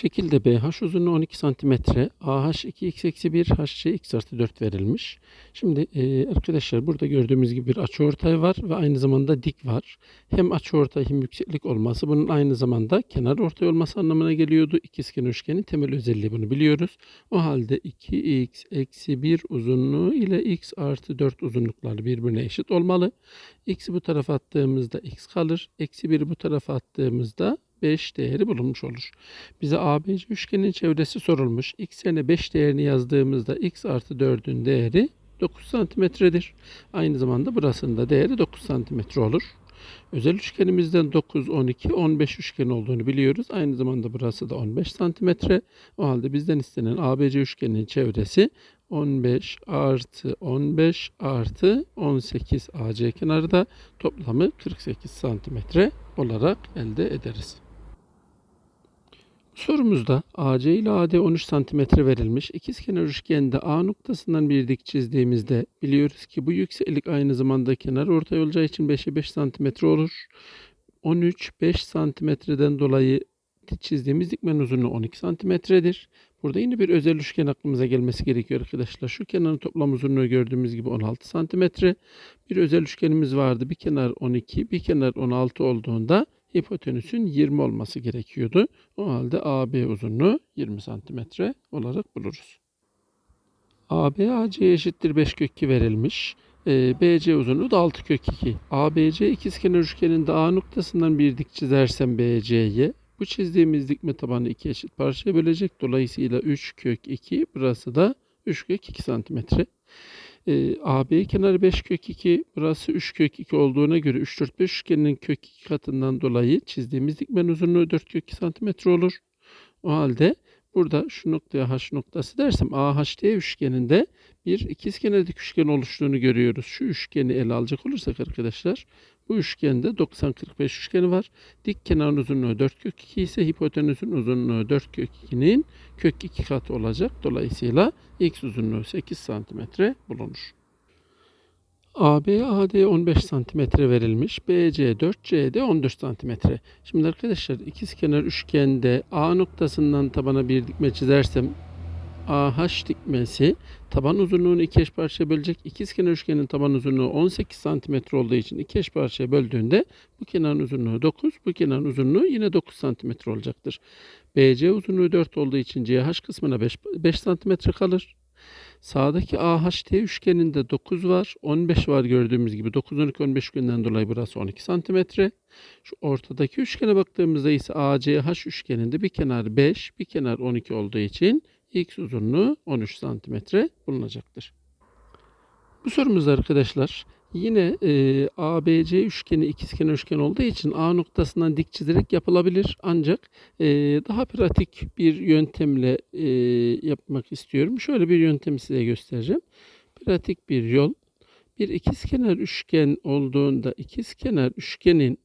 Şekilde BH uzunluğu 12 cm, AH 2x eksi 1, HC x artı 4 verilmiş. Şimdi e, arkadaşlar burada gördüğümüz gibi bir açıortay var ve aynı zamanda dik var. Hem açıortay hem yükseklik olması bunun aynı zamanda kenar ortay olması anlamına geliyordu. İkizkenar üçgenin temel özelliği bunu biliyoruz. O halde 2x eksi 1 uzunluğu ile x artı 4 uzunlukları birbirine eşit olmalı. X'i bu tarafa attığımızda x kalır. Eksi 1'i bu tarafa attığımızda 5 değeri bulunmuş olur. Bize ABC üçgenin çevresi sorulmuş. X yerine 5 değerini yazdığımızda x artı 4'ün değeri 9 santimetredir. Aynı zamanda burasının da değeri 9 santimetre olur. Özel üçgenimizden 9, 12, 15 üçgen olduğunu biliyoruz. Aynı zamanda burası da 15 santimetre. O halde bizden istenen ABC üçgeninin çevresi 15 artı 15 artı 18 AC kenarı da toplamı 48 santimetre olarak elde ederiz. Sorumuzda AC ile AD 13 cm verilmiş. İkizkenar üçgende A noktasından bir dik çizdiğimizde biliyoruz ki bu yükseklik aynı zamanda kenar ortay olacağı için 5'e 5 cm olur. 13 5 santimetreden dolayı dik çizdiğimiz dikmenin uzunluğu 12 santimetredir. Burada yine bir özel üçgen aklımıza gelmesi gerekiyor arkadaşlar. Şu kenarın toplam uzunluğu gördüğümüz gibi 16 santimetre. Bir özel üçgenimiz vardı. Bir kenar 12, bir kenar 16 olduğunda hipotenüsün 20 olması gerekiyordu. O halde AB uzunluğu 20 santimetre olarak buluruz. AB AC eşittir 5 kök 2 verilmiş. Ee, BC uzunluğu da 6 kök 2. ABC ikizkenar üçgeninde A noktasından bir dik çizersem BC'ye bu çizdiğimiz dikme tabanı iki eşit parçaya bölecek. Dolayısıyla 3 kök 2 burası da 3 kök 2 santimetre. Ee, AB kenarı 5 kök 2, burası 3 kök 2 olduğuna göre 3, 4, 5 üçgeninin kök 2 katından dolayı çizdiğimiz dikmenin uzunluğu 4 kök 2 santimetre olur. O halde burada şu noktaya H noktası dersem AHD üçgeninde bir ikizkenar üçgen oluştuğunu görüyoruz. Şu üçgeni ele alacak olursak arkadaşlar bu üçgende 90-45 üçgeni var. Dik kenarın uzunluğu 4 kök 2 ise hipotenüsün uzunluğu 4 kök 2'nin kök 2 katı olacak. Dolayısıyla x uzunluğu 8 santimetre bulunur. AB AD 15 santimetre verilmiş. BC 4 CD 14 santimetre. Şimdi arkadaşlar ikizkenar üçgende A noktasından tabana bir dikme çizersem AH dikmesi taban uzunluğunu iki eş parçaya bölecek. İkizkenar üçgenin taban uzunluğu 18 cm olduğu için iki eş parçaya böldüğünde bu kenarın uzunluğu 9, bu kenarın uzunluğu yine 9 cm olacaktır. BC uzunluğu 4 olduğu için CH kısmına 5, 5 cm kalır. Sağdaki AHT üçgeninde 9 var, 15 var gördüğümüz gibi. 9, 12, 15 üçgeninden dolayı burası 12 santimetre. Şu ortadaki üçgene baktığımızda ise ACH üçgeninde bir kenar 5, bir kenar 12 olduğu için x uzunluğu 13 santimetre bulunacaktır. Bu sorumuzda arkadaşlar yine e, ABC üçgeni ikizkenar üçgen olduğu için A noktasından dik çizerek yapılabilir. Ancak e, daha pratik bir yöntemle e, yapmak istiyorum. Şöyle bir yöntemi size göstereceğim. Pratik bir yol. Bir ikizkenar üçgen olduğunda ikizkenar üçgenin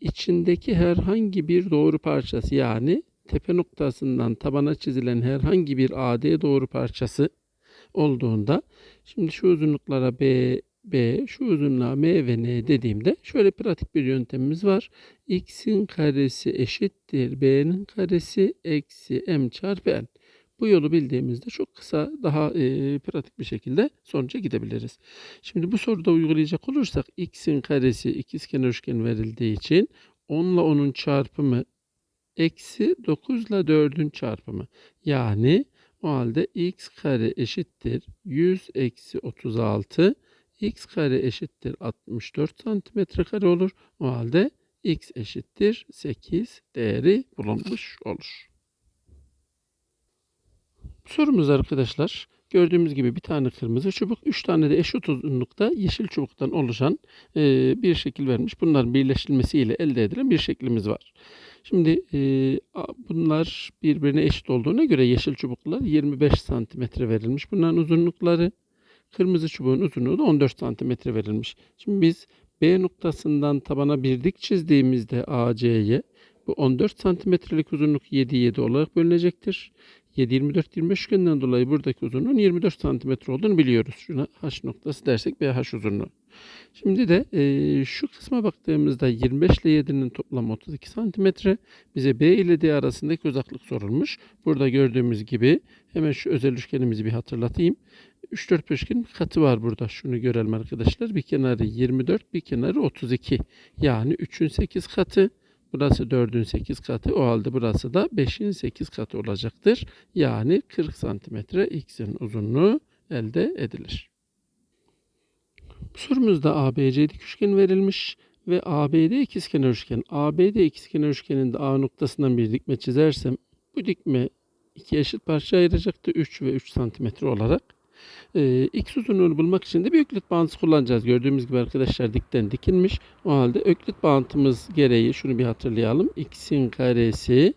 içindeki herhangi bir doğru parçası yani tepe noktasından tabana çizilen herhangi bir AD doğru parçası olduğunda şimdi şu uzunluklara B, B, şu uzunluğa M ve N dediğimde şöyle pratik bir yöntemimiz var. X'in karesi eşittir B'nin karesi eksi M çarpı N. Bu yolu bildiğimizde çok kısa, daha e, pratik bir şekilde sonuca gidebiliriz. Şimdi bu soruda uygulayacak olursak x'in karesi ikizkenar üçgen verildiği için 10 ile 10'un çarpımı eksi 9 ile 4'ün çarpımı. Yani o halde x kare eşittir 100 eksi 36 x kare eşittir 64 santimetre kare olur. O halde x eşittir 8 değeri bulunmuş olur. Sorumuz arkadaşlar gördüğümüz gibi bir tane kırmızı çubuk, üç tane de eşit uzunlukta yeşil çubuktan oluşan e, bir şekil vermiş. Bunların birleştirilmesiyle elde edilen bir şeklimiz var. Şimdi e, bunlar birbirine eşit olduğuna göre yeşil çubuklar 25 santimetre verilmiş. Bunların uzunlukları kırmızı çubuğun uzunluğu da 14 santimetre verilmiş. Şimdi biz B noktasından tabana bir dik çizdiğimizde AC'ye Bu 14 santimetrelik uzunluk 7 7 olarak bölünecektir. 7 24 25 üçgeninden dolayı buradaki uzunluğun 24 santimetre olduğunu biliyoruz. Şuna h noktası dersek BH uzunluğu. Şimdi de e, şu kısma baktığımızda 25 ile 7'nin toplamı 32 santimetre. Bize B ile D arasındaki uzaklık sorulmuş. Burada gördüğümüz gibi hemen şu özel üçgenimizi bir hatırlatayım. 3 4 üçgenin bir katı var burada. Şunu görelim arkadaşlar. Bir kenarı 24, bir kenarı 32. Yani 3'ün 8 katı. Burası 4'ün 8 katı. O halde burası da 5'in 8 katı olacaktır. Yani 40 santimetre x'in uzunluğu elde edilir. Bu sorumuzda ABC üçgen verilmiş ve ABD ikizkenar üçgen. ABD ikizkenar üçgeninde A noktasından bir dikme çizersem bu dikme iki eşit parça ayıracaktı 3 ve 3 santimetre olarak. Ee, x uzunluğunu bulmak için de bir öklit bağıntısı kullanacağız. Gördüğümüz gibi arkadaşlar dikten dikilmiş. O halde öklit bağıntımız gereği şunu bir hatırlayalım. x'in karesi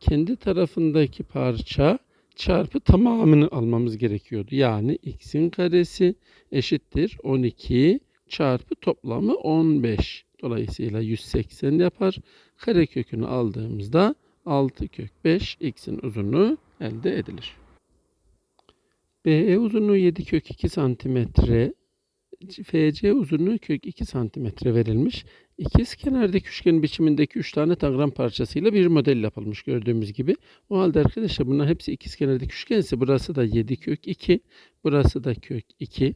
kendi tarafındaki parça çarpı tamamını almamız gerekiyordu. Yani x'in karesi eşittir 12 çarpı toplamı 15. Dolayısıyla 180 yapar. Kare kökünü aldığımızda 6 kök 5 x'in uzunluğu elde edilir. BE uzunluğu 7 kök 2 santimetre, FC uzunluğu kök 2 santimetre verilmiş. İkiz kenardaki üçgen biçimindeki 3 tane tangram parçasıyla bir model yapılmış gördüğümüz gibi. O halde arkadaşlar bunlar hepsi ikiz kenardaki üçgense burası da 7 kök 2, burası da kök 2.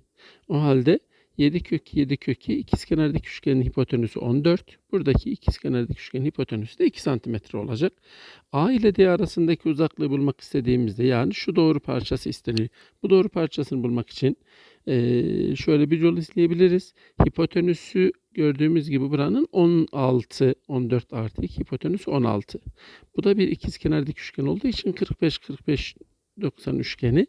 O halde 7 kök 7 kök 2 ikizkenardaki üçgenin hipotenüsü 14. Buradaki ikizkenardaki üçgenin hipotenüsü de 2 cm olacak. A ile D arasındaki uzaklığı bulmak istediğimizde yani şu doğru parçası isteniyor. Bu doğru parçasını bulmak için şöyle bir yol izleyebiliriz. Hipotenüsü gördüğümüz gibi buranın 16, 14 artı 2 hipotenüsü 16. Bu da bir ikizkenardaki üçgen olduğu için 45, 45, 90 üçgeni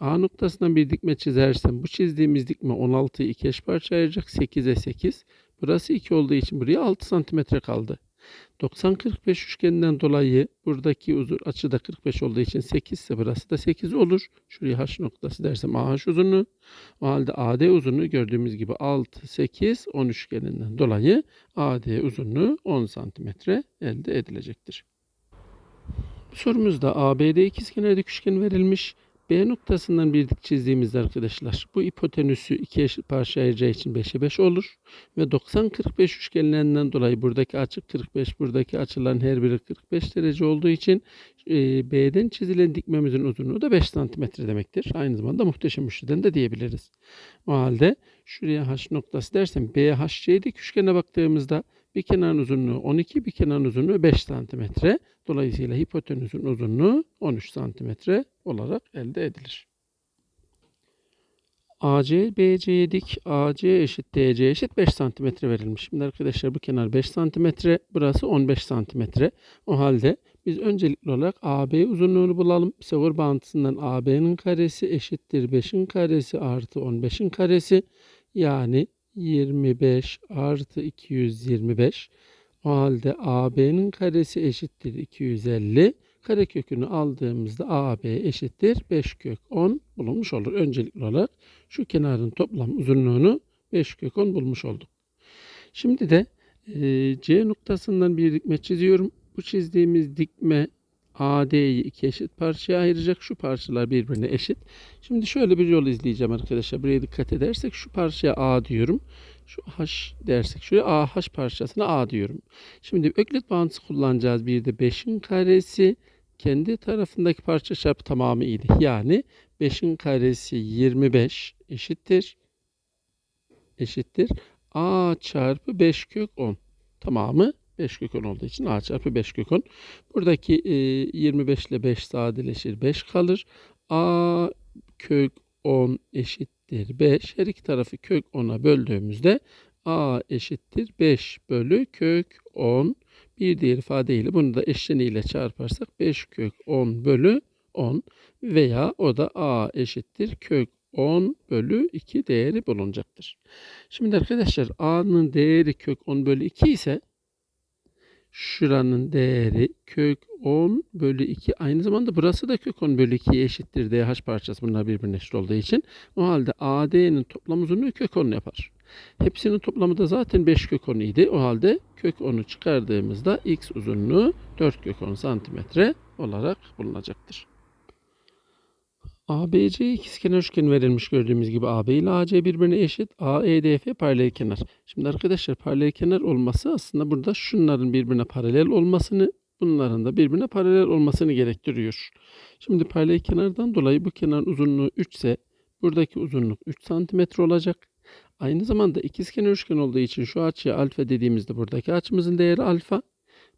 A noktasından bir dikme çizersem bu çizdiğimiz dikme 16'yı iki eş parça ayıracak. 8'e 8. Burası 2 olduğu için buraya 6 santimetre kaldı. 90-45 üçgeninden dolayı buradaki uzun açı da 45 olduğu için 8 ise burası da 8 olur. Şuraya h noktası dersem AH uzunluğu. O halde AD uzunluğu gördüğümüz gibi 6, 8, 10 üçgeninden dolayı AD uzunluğu 10 santimetre elde edilecektir. Sorumuzda ABD ikizkenardaki üçgen verilmiş. B noktasından bir dik çizdiğimizde arkadaşlar bu hipotenüsü iki eşit parça ayıracağı için 5'e 5 olur. Ve 90-45 üçgenlerinden dolayı buradaki açı 45, buradaki açıların her biri 45 derece olduğu için e, B'den çizilen dikmemizin uzunluğu da 5 santimetre demektir. Aynı zamanda muhteşem üçlüden de diyebiliriz. O halde şuraya H noktası dersem BHC dik üçgene baktığımızda bir kenarın uzunluğu 12, bir kenarın uzunluğu 5 santimetre. Dolayısıyla hipotenüsün uzunluğu 13 santimetre olarak elde edilir. AC BC'ye dik AC eşit DC eşit 5 santimetre verilmiş. Şimdi arkadaşlar bu kenar 5 santimetre, burası 15 santimetre. O halde biz öncelikli olarak AB uzunluğunu bulalım. Pisagor bağıntısından AB'nin karesi eşittir 5'in karesi artı 15'in karesi. Yani 25 artı 225. O halde AB'nin karesi eşittir 250. Karekökünü aldığımızda AB eşittir 5 kök 10 bulunmuş olur. Öncelikli olarak şu kenarın toplam uzunluğunu 5 kök 10 bulmuş olduk. Şimdi de e, C noktasından bir dikme çiziyorum. Bu çizdiğimiz dikme AD'yi iki eşit parçaya ayıracak. Şu parçalar birbirine eşit. Şimdi şöyle bir yol izleyeceğim arkadaşlar. Buraya dikkat edersek şu parçaya A diyorum. Şu H dersek şuraya AH parçasına A diyorum. Şimdi öklit bağıntısı kullanacağız. Bir de 5'in karesi kendi tarafındaki parça çarpı tamamı iyiydi. Yani 5'in karesi 25 eşittir. Eşittir. A çarpı 5 kök 10. Tamamı 5 kök 10 olduğu için A çarpı 5 kök 10. Buradaki e, 25 ile 5 sadeleşir. 5 kalır. A kök 10 eşittir 5. Her iki tarafı kök 10'a böldüğümüzde A eşittir 5 bölü kök 10. Bir diğer ifadeyle bunu da eşleniyle çarparsak 5 kök 10 bölü 10 veya o da A eşittir kök 10 bölü 2 değeri bulunacaktır. Şimdi arkadaşlar A'nın değeri kök 10 bölü 2 ise Şuranın değeri kök 10 bölü 2. Aynı zamanda burası da kök 10 bölü 2'ye eşittir. DH parçası bunlar birbirine eşit olduğu için. O halde AD'nin toplam uzunluğu kök 10 yapar. Hepsinin toplamı da zaten 5 kök 10 idi. O halde kök 10'u çıkardığımızda x uzunluğu 4 kök 10 santimetre olarak bulunacaktır. ABC ikizkenar üçgen verilmiş gördüğümüz gibi AB ile AC birbirine eşit. AEDF paralel kenar. Şimdi arkadaşlar paralel kenar olması aslında burada şunların birbirine paralel olmasını bunların da birbirine paralel olmasını gerektiriyor. Şimdi paralel kenardan dolayı bu kenarın uzunluğu 3 ise buradaki uzunluk 3 santimetre olacak. Aynı zamanda ikizkenar üçgen olduğu için şu açıya alfa dediğimizde buradaki açımızın değeri alfa.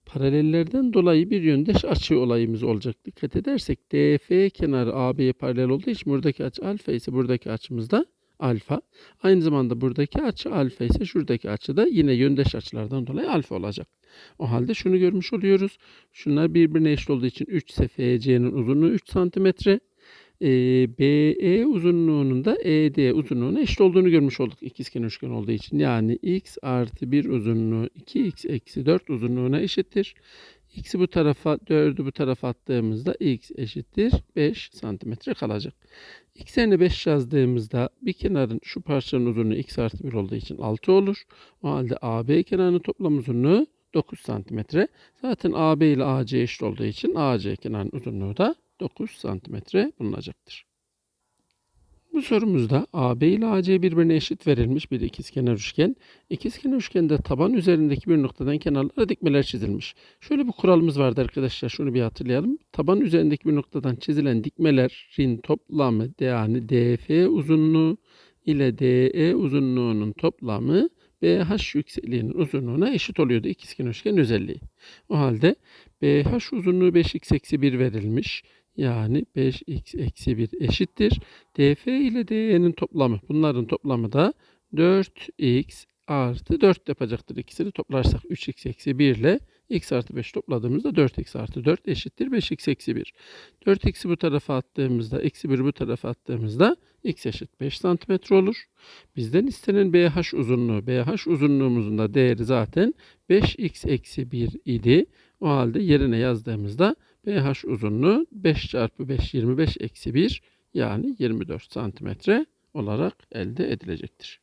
Paralellerden dolayı bir yöndeş açı olayımız olacak. Dikkat edersek DF kenarı AB'ye paralel olduğu için buradaki açı alfa ise buradaki açımız da alfa. Aynı zamanda buradaki açı alfa ise şuradaki açı da yine yöndeş açılardan dolayı alfa olacak. O halde şunu görmüş oluyoruz. Şunlar birbirine eşit olduğu için 3 ise uzunluğu 3 santimetre. E, BE uzunluğunun da ED uzunluğuna eşit olduğunu görmüş olduk ikizkenar üçgen olduğu için. Yani x artı 1 uzunluğu 2x eksi 4 uzunluğuna eşittir. X'i bu tarafa 4'ü bu tarafa attığımızda x eşittir 5 santimetre kalacak. X yerine 5 yazdığımızda bir kenarın şu parçanın uzunluğu x artı 1 olduğu için 6 olur. O halde AB kenarının toplam uzunluğu 9 santimetre. Zaten AB ile AC eşit olduğu için AC kenarının uzunluğu da 9 santimetre bulunacaktır. Bu sorumuzda AB ile AC birbirine eşit verilmiş bir ikizkenar üçgen. İkizkenar üçgende taban üzerindeki bir noktadan kenarlara dikmeler çizilmiş. Şöyle bir kuralımız vardı arkadaşlar. Şunu bir hatırlayalım. Taban üzerindeki bir noktadan çizilen dikmelerin toplamı yani DF uzunluğu ile DE uzunluğunun toplamı BH yüksekliğinin uzunluğuna eşit oluyordu ikizkenar üçgen özelliği. O halde BH uzunluğu 5x eksi 1 verilmiş. Yani 5x eksi 1 eşittir. DF ile DE'nin toplamı. Bunların toplamı da 4x artı 4 yapacaktır. İkisini toplarsak 3x eksi 1 ile x artı 5 topladığımızda 4x artı 4 eşittir 5x eksi 1. 4x'i bu tarafa attığımızda, eksi 1'i bu tarafa attığımızda x eşit 5 santimetre olur. Bizden istenen BH uzunluğu, BH uzunluğumuzun da değeri zaten 5x eksi 1 idi. O halde yerine yazdığımızda BH uzunluğu 5 çarpı 5 25 eksi 1 yani 24 santimetre olarak elde edilecektir.